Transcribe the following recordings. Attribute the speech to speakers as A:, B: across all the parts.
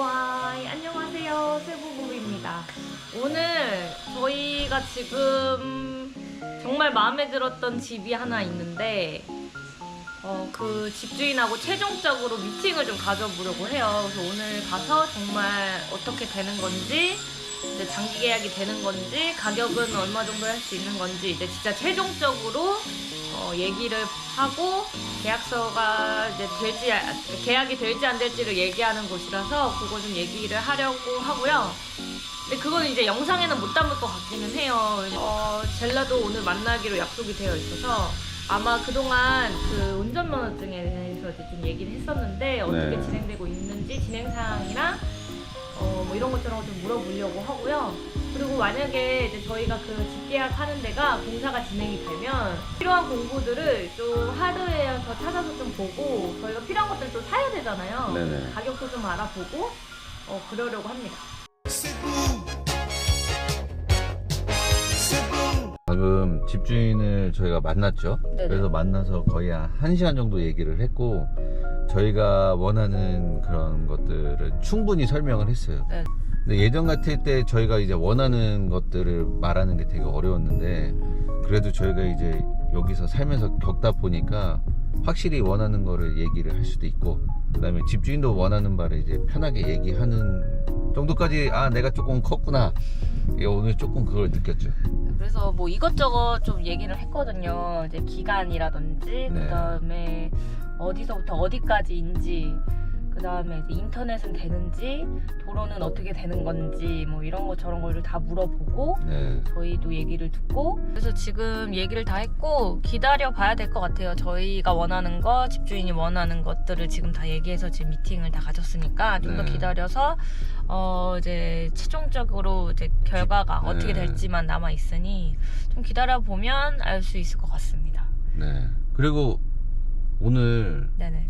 A: 와이 안녕하세요. 세부부입니다. 오늘 저희가 지금 정말 마음에 들었던 집이 하나 있는데 어, 그 집주인하고 최종적으로 미팅을 좀 가져보려고 해요. 그래서 오늘 가서 정말 어떻게 되는 건지 이제 장기 계약이 되는 건지 가격은 얼마 정도 할 수 있는 건지 이제 진짜 최종적으로 어, 얘기를 하고 계약서가 이제 될지 아- 계약이 될지 안 될지를 얘기하는 곳이라서 그거 좀 얘기를 하려고 하고요. 근데 그거는 이제 영상에는 못 담을 것 같기는 해요. 어, 젤라도 오늘 만나기로 약속이 되어 있어서 아마 그동안 그 운전면허증에 대해서 이제 좀 얘기를 했었는데 어떻게
B: 네.
A: 진행되고 있는지 진행 사항이랑 어, 뭐 이런 것저런 좀 물어보려고 하고요. 그리고 만약에 이제 저희가 그 집계약 하는 데가 공사가 진행이 되면 필요한 공구들을 좀 하드웨어에서 찾아서 좀 보고 저희가 필요한 것들 또 사야 되잖아요.
B: 네네.
A: 가격도 좀 알아보고 어, 그러려고 합니다.
B: 방금 집주인을 저희가 만났죠.
A: 네네.
B: 그래서 만나서 거의 한 1시간 정도 얘기를 했고 저희가 원하는 그런 것들을 충분히 설명을 했어요.
A: 네.
B: 근데 예전 같을 때 저희가 이제 원하는 것들을 말하는 게 되게 어려웠는데 그래도 저희가 이제 여기서 살면서 겪다 보니까 확실히 원하는 거를 얘기를 할 수도 있고 그다음에 집주인도 원하는 바를 이제 편하게 얘기하는 정도까지 아 내가 조금 컸구나 예, 오늘 조금 그걸 느꼈죠.
A: 그래서 뭐 이것저것 좀 얘기를 했거든요. 이제 기간이라든지
B: 네.
A: 그다음에 어디서부터 어디까지인지 그 다음에 이제 인터넷은 되는지 도로는 어떻게 되는 건지 뭐 이런 거 저런 거를 다 물어보고
B: 네.
A: 저희도 얘기를 듣고 그래서 지금 얘기를 다 했고 기다려 봐야 될 것 같아요. 저희가 원하는 거 집주인이 원하는 것들을 지금 다 얘기해서 지금 미팅을 다 가졌으니까 좀더
B: 네.
A: 기다려서 어 이제 최종적으로 이제 결과가
B: 네.
A: 어떻게 될지만 남아 있으니 좀 기다려 보면 알 수 있을 것 같습니다.
B: 네. 그리고 오늘
A: 네네.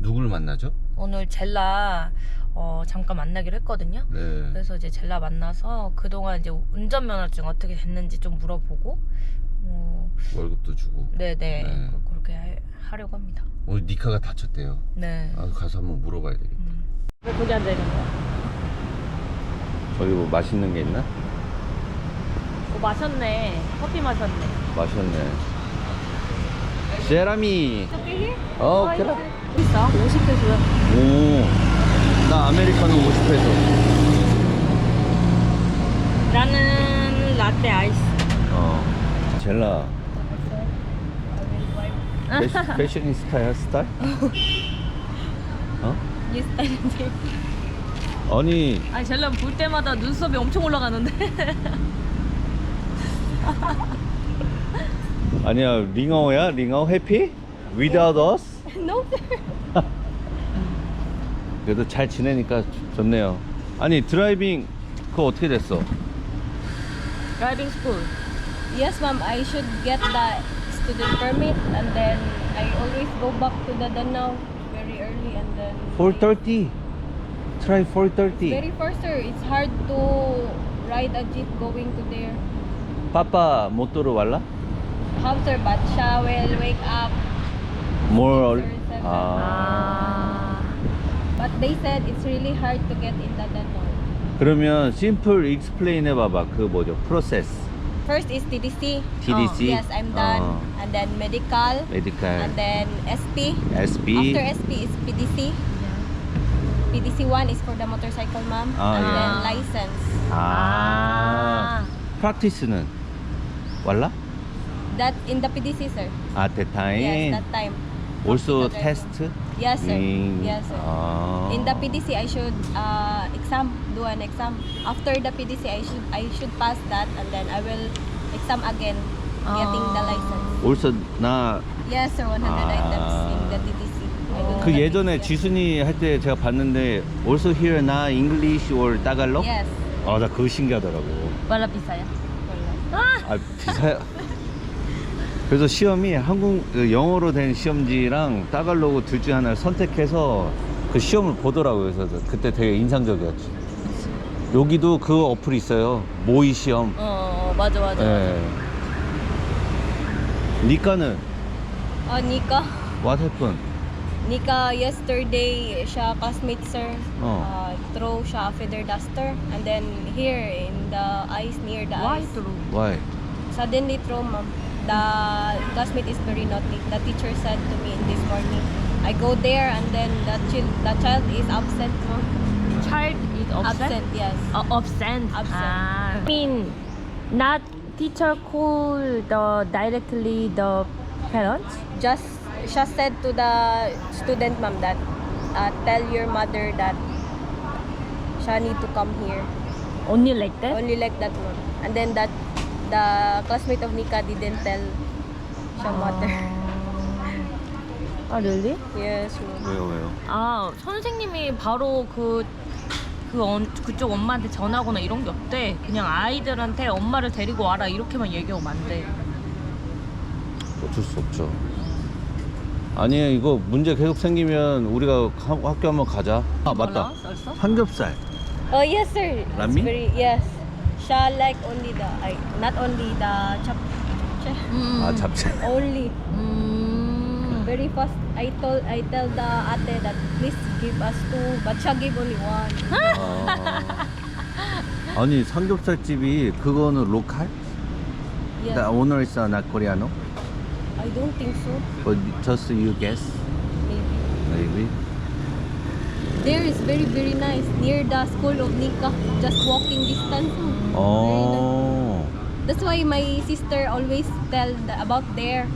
B: 누구를 만나죠?
A: 오늘 젤라 어, 잠깐 만나기로 했거든요.
B: 네.
A: 그래서 이제 젤라 만나서 그동안 이제 운전면허증 어떻게 됐는지 좀 물어보고 뭐
B: 월급도 주고.
A: 네네
B: 네.
A: 그- 그렇게 하, 하려고 합니다.
B: 오늘 니카가 다쳤대요.
A: 네.
B: 아, 가서 한번 물어봐야 되겠다.
A: 음. 왜 거기 앉아 있는 거야?
B: 저기 뭐 맛있는 게 있나?
A: 어, 마셨네. 커피 마셨네.
B: 마셨네. 제라미.
A: 커피?
B: 어, 그래.
A: 비싸? 50페소야.
B: 오. 나 아메리카노 50페소.
A: 나는 라떼 아이스.
B: 어. 젤라. 패, 패셔니스타야, 스타일? 어?
A: 이 스타일인지.
B: 아니,
A: 아니 젤라 볼 때마다 눈썹이 엄청 올라가는데.
B: 아니야, 링어야? 링어 해피? Without us?
A: No.
B: 그래도 잘 지내니까 좋- 좋네요. 아니, 드라이빙, 그거 어떻게 됐어?
A: 드라이빙 스쿨.
C: Yes, ma'am. I should get the student permit, and then I always go back to the Danau very early, and then
B: 430. Try 430.
C: very far, sir. It's hard to ride a jeep going to there.
B: 빠빠 못 들어왔라?
C: How, sir? But siya will wake up.
B: 뭘?
C: Sir, seven.
B: 아.
A: 아.
C: But they said it's really hard to get in the Danau.
B: 그러면 심플 익스플레인 해봐봐. 그 뭐죠? 프로세스.
C: First is TDC.
B: TDC.
C: Yes, I'm done.
B: 어,
C: And then medical,
B: 메디칼.
C: and then SP.
B: SB.
C: After SP is PDC. PDC 1 is for the motorcycle, ma'am.
B: Ah,
C: and
A: yeah.
C: then license.
B: 아. 프랙티스는 왈라?
C: That in the PDC, sir.
B: 아, that time.
C: Yes, that time.
B: Also test?
C: Yes, sir.
B: 음,
C: Yes, sir.
B: 아.
C: In the PDC, I should uh, exam, do an exam. After the PDC, I should I should pass that, and then I will exam again, getting the
A: Ah.
C: license.
B: also 나
C: Yes, sir. 100
B: Ah.
C: items in the TDC. I
B: 그
C: know the
B: 예전에
C: PDC.
B: 지순이 할 때 제가 봤는데 also here 나 English or 따갈로?
C: Yes.
B: 아, 나 그거 신기하더라고.
A: 말라 비싸요?
B: 아 비싸요. 그래서 시험이 한국 그 영어로 된 시험지랑 따갈로그 둘 중에 하나를 선택해서 그 시험을 보더라고요. 그래서 그때 되게 인상적이었죠. 여기도 그 어플이 있어요. 모의 시험.
A: 어, 어 맞아 맞아.
B: 예. 니까는
C: Oh, Nico.
B: what happened?
C: Nika yesterday siya classmate sir.
B: Oh.
C: Uh, throw siya a feather duster and then here in the eyes near the
A: Why
C: eyes.
A: through?
B: Why?
C: Suddenly throw ma'am. The classmate is very naughty. The teacher said to me in this morning. I go there and then the child the child is absent ma'am.
A: Child is
C: Absent, yes.
A: Uh, absent.
C: Absent.
A: Ah. I mean, not teacher call the directly the parents.
C: Just siya said to the student ma'am that uh, tell your mother that she need to come here.
A: Only like that.
C: Only like that ma'am. And then that the classmate of Nika didn't tell siya mother.
A: 아, really?
C: yes.
B: 왜요 왜요?
A: 아, 선생님이 바로 그, 그 언, 그쪽 엄마한테 전화거나 이런 게 없대. 그냥 아이들한테 엄마를 데리고 와라 이렇게만 얘기하고 만대.
B: 어쩔 수 없죠. 아니 이거 문제 계속 생기면 우리가 하- 학교 한번 가자. 아 맞다. 삼겹살.
C: Oh yes sir. It's very yes. Siya like only the I not only the chop
A: 음.
B: 아 잡채.
C: only
A: 음.
C: very fast. I told I tell the ate that please give us two but siya give only one.
B: 아. 아니 삼겹살 집이 그거는 로컬?
C: Yes.
B: The owner is not Koreano,
C: I don't think so.
B: but just you guess
C: Maybe.
B: maybe.
C: There is very very nice near the school of Nika. Just walking distance.
B: 어.
C: That's why my sister always tell the, about there.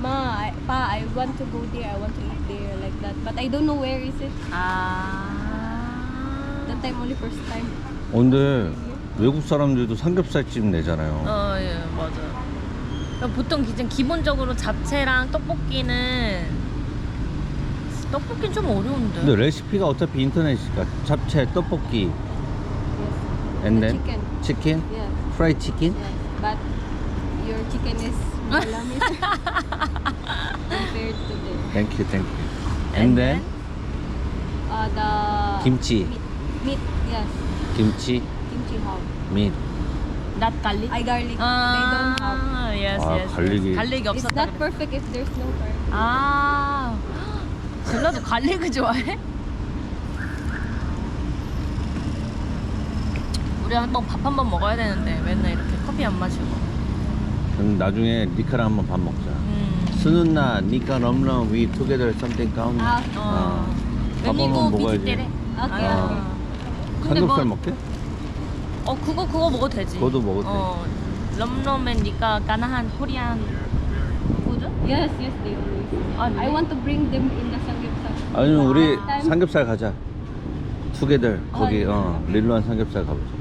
C: Ma, I, pa, I want to go there. I want to eat there like that. But I don't know where is it.
A: 아.
C: That time only first time.
B: 어, 근데 외국 사람들도 삼겹살집 내잖아요.
A: 어, 예, 맞아. 그러니까 보통 기준 기본적으로 잡채랑 떡볶이는 떡볶이는 좀 어려운데.
B: 근데 레시피가 어차피 인터넷이니까 잡채, 떡볶이. And
C: The
B: then
C: chicken.
B: chicken,
C: Yes.
B: fried chicken.
C: Yes. But your chicken is malamig compared to the
B: Thank you, thank you. And then
C: uh, the
B: 김치,
C: meat. Meat. Yes.
B: 김치,
C: Kimchi hog.
B: meat.
A: not garlic.
C: I garlic.
A: 아,
C: They don't have.
A: yes,
B: 아,
A: yes.
B: 갈릭이-
A: 갈릭이
C: It's
A: 없었다.
C: not perfect if there's no garlic.
A: 아, 젤라도 갈릭을 좋아해? 우리 한번 밥한 번 먹어야 되는데 맨날 이렇게 커피 안 마시고.
B: 그럼 나중에 니카랑 한번 밥 먹자.
A: 음.
B: 스누나, 니카, 럼럼, we together something count.
C: 아,
A: 어.
B: 밥 한번 먹어야지.
A: 때래.
C: 오케이.
A: 아.
B: 삼겹살
A: 뭐,
B: 먹게?
A: 어 그거 그거 먹어도 되지.
B: 그것도 먹어도 돼.
A: 어. 럼럼앤니까 가나한 코리안?
C: Yes, yes, they always.
A: 아,
C: I want to bring them in the samgyeopsal.
B: 아니면 우리
C: 아.
B: 삼겹살 가자. 투게더 거기
C: 아,
B: 어 릴루안 삼겹살 가보자.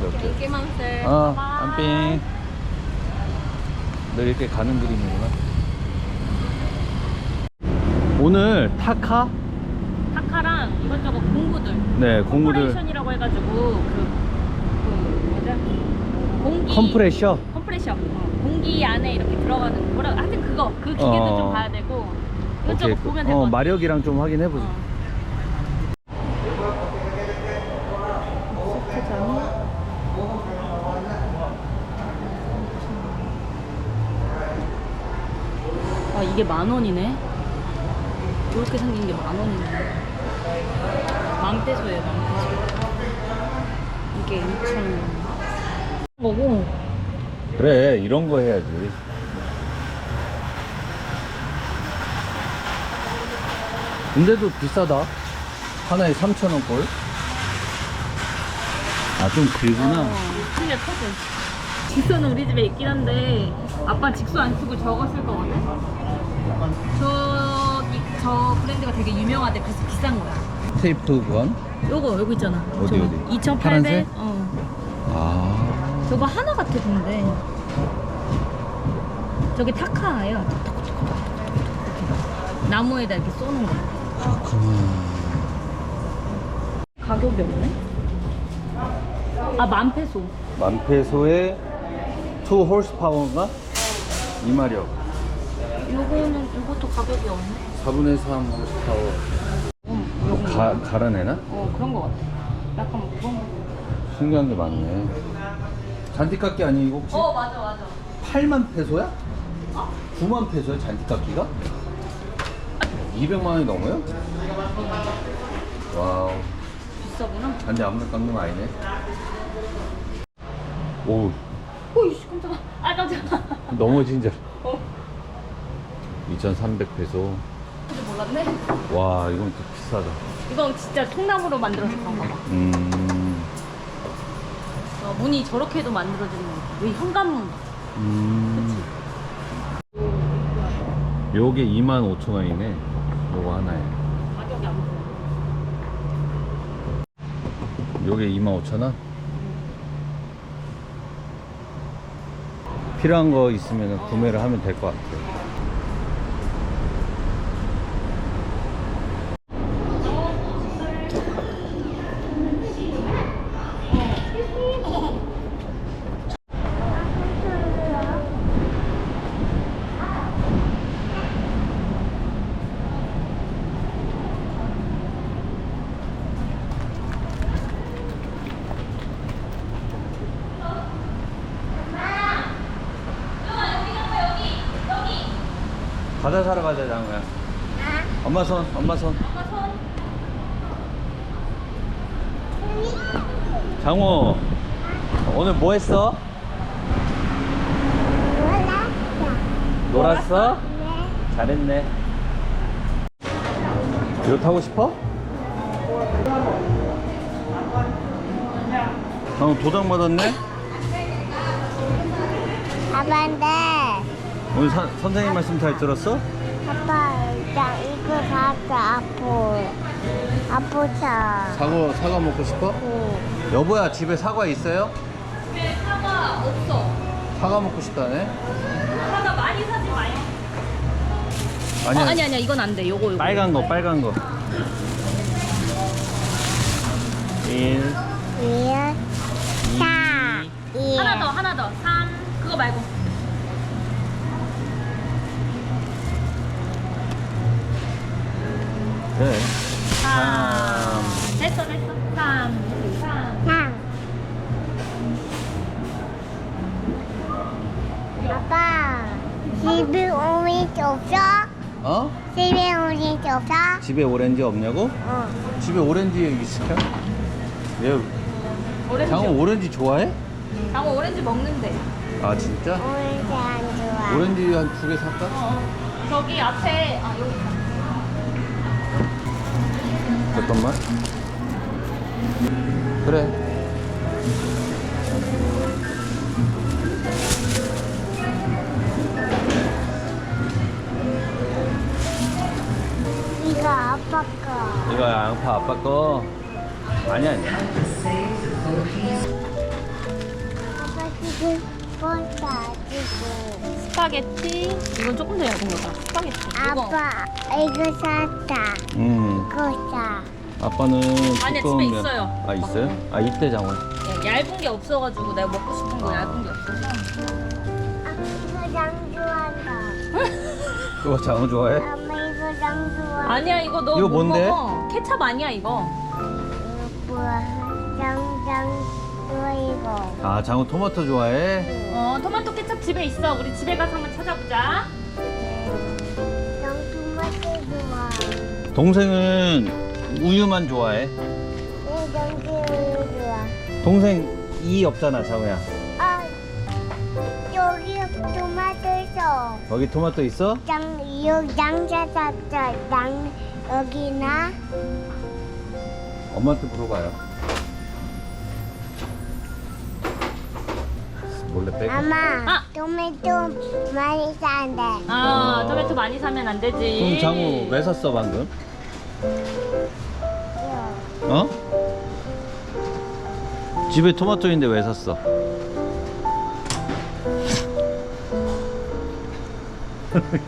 B: 이렇게. 어, 안삥. 너 이렇게 가는 그림이구나. 오늘 타카?
A: 타카랑 이것저것 공구들.
B: 네, 공구들.
A: 컴프레션이라고 해가지고 그, 그? 공기.
B: 컴프레셔.
A: 컴프레셔. 어, 공기 안에 이렇게 들어가는 뭐라 하여튼 그거 그 기계도
B: 어.
A: 좀 봐야 되고 이것저것
B: 오케이.
A: 보면 될것
B: 어,
A: 같아.
B: 마력이랑 좀 확인해 보자.
A: 어. 이게 만 원이네. 이렇게 생긴 게 만 원이네. 만 페소예요, 만 페소. 이게 2천 원. 거고
B: 그래, 이런 거 해야지. 근데도 비싸다. 하나에 3,000원 꼴. 아, 좀 길구나.
A: 어, 틀려 터져. 직선은 우리 집에 있긴 한데 아빠 직수 안 쓰고 저거 쓸 거거든. 저, 이, 저 브랜드가 되게 유명하대. 그래서 비싼 거야.
B: 테이프 건?
A: 요거 요거 있잖아.
B: 어디,
A: 저거.
B: 어디?
A: 2,800.
B: 파란색?
A: 어.
B: 아.
A: 저거 하나 같아 근데. 저게 타카예요. 나무에다 이렇게 쏘는 거.
B: 그렇구나.
A: 가격이 없네. 아, 만 페소.
B: 만페소에 2 horsepower인가? 이 마력.
A: 요거는 요것도 가격이 없네.
B: 4분의 3 horsepower.
A: 음, 요거.
B: 가, 갈아내나?
A: 어, 그런 거 같아. 약간 뭐 그런 거.
B: 신기한 게 많네. 잔디깎기 아니 이거 혹시
A: 어, 맞아, 맞아.
B: 8만 페소야? 9만 페소야 잔디깎기가? 200만 원이 넘어요? 와우.
A: 비싸구나.
B: 근데 아무나 깎는 거 아니네. 오,
A: 오이씨 깜짝아. 아 깜짝아.
B: 넘어진 줄.
A: 어.
B: 2,300페소.
A: 근데 몰랐네.
B: 와, 이건 또 비싸다.
A: 이건 진짜 통나무로 만들어서 그런가 봐.
B: 음.
A: 어, 문이 저렇게도 만들어지는 거. 여기 현관문.
B: 음. 요게 25,000원이네. 요거 하나에.
A: 가격이 안 보여.
B: 요게 25,000원? 필요한 거 있으면 구매를 하면 될 것 같아요. 과자 사러 가자, 장우야. 엄마 손, 엄마 손. 장우, 오늘 뭐 했어? 놀았어? 잘했네. 이거 타고 싶어? 장우 도장 받았네?
D: 아빠인데
B: 오늘 사- 선생님 말씀 잘 들었어?
D: 아빠 일단 이거 사자 아프 아프자
B: 사과, 사과 먹고 싶어?
D: 응.
B: 여보야, 집에 사과 있어요?
A: 집에 사과 없어.
B: 사과 먹고 싶다네?
A: 사과 많이 사지 마요.
B: 아니야.
A: 어, 아니 아니야 이건 안 돼. 요거 요거.
B: 빨간 거, 빨간 거. 1,
D: 일, 사, 일.
A: 하나 더 하나 더. 3 그거 말고.
B: 네.
A: 3 됐어 됐어. 3 3
D: 삼. 아빠 집에 오렌지 없어?
B: 어?
D: 집에 오렌지 없어?
B: 집에 오렌지 없냐고?
D: 어.
B: 집에 오렌지 있을까? 얘
A: 오렌지.
B: 장우 오렌지 좋아해?
A: 장어 오렌지 먹는데.
B: 아 진짜?
D: 오렌지 안 좋아.
B: 오렌지 한 두 개 살까?
A: 어. 저기 앞에 아 여기.
B: 잠깐만. 그래.
D: 이거 아빠 거.
B: 이거 양파 아빠 거. 아니야 아니야.
D: 아빠 지금 뻔다 지금.
A: 스파게티. 이건 조금 더 얇은 거다. 스파게티. 이거.
D: 아빠 이거 샀다.
B: 음.
D: 이거 사.
B: 아빠는 두꺼운
A: 집에
B: 면-
A: 있어요.
B: 아 있어요? 아 이때 장우.
A: 야, 얇은 게 없어가지고 내가 먹고 싶은 거 얇은 게 없어서.
D: 이거 장 좋아한다.
B: 그거 장우 좋아해?
D: 엄마 이거 장 좋아.
A: 아니야 이거 너
B: 이거
A: 못
B: 뭔데?
A: 먹어. 케찹 아니야 이거.
D: 이거 뭐야? 장장 좋아 이거.
B: 아 장우 토마토 좋아해?
A: 어 토마토 케찹 집에 있어. 우리 집에 가서 한번 찾아보자.
D: 장 토마토 좋아.
B: 동생은 우유만 좋아해.
D: 이장 좋아.
B: 동생 이 없잖아 장우야.
D: 아 여기 토마토 있어.
B: 거기 토마토 있어?
D: 장 여기 샀다. 장 여기나.
B: 엄마한테 물어봐요. 몰래 빼고.
D: 엄마
A: 아!
D: 토마토 많이 산대.
A: 아
B: 어.
A: 토마토 많이 사면 안 되지.
B: 그럼 장우 왜 샀어 방금? 어? 집에 토마토 인데 왜
A: 샀어?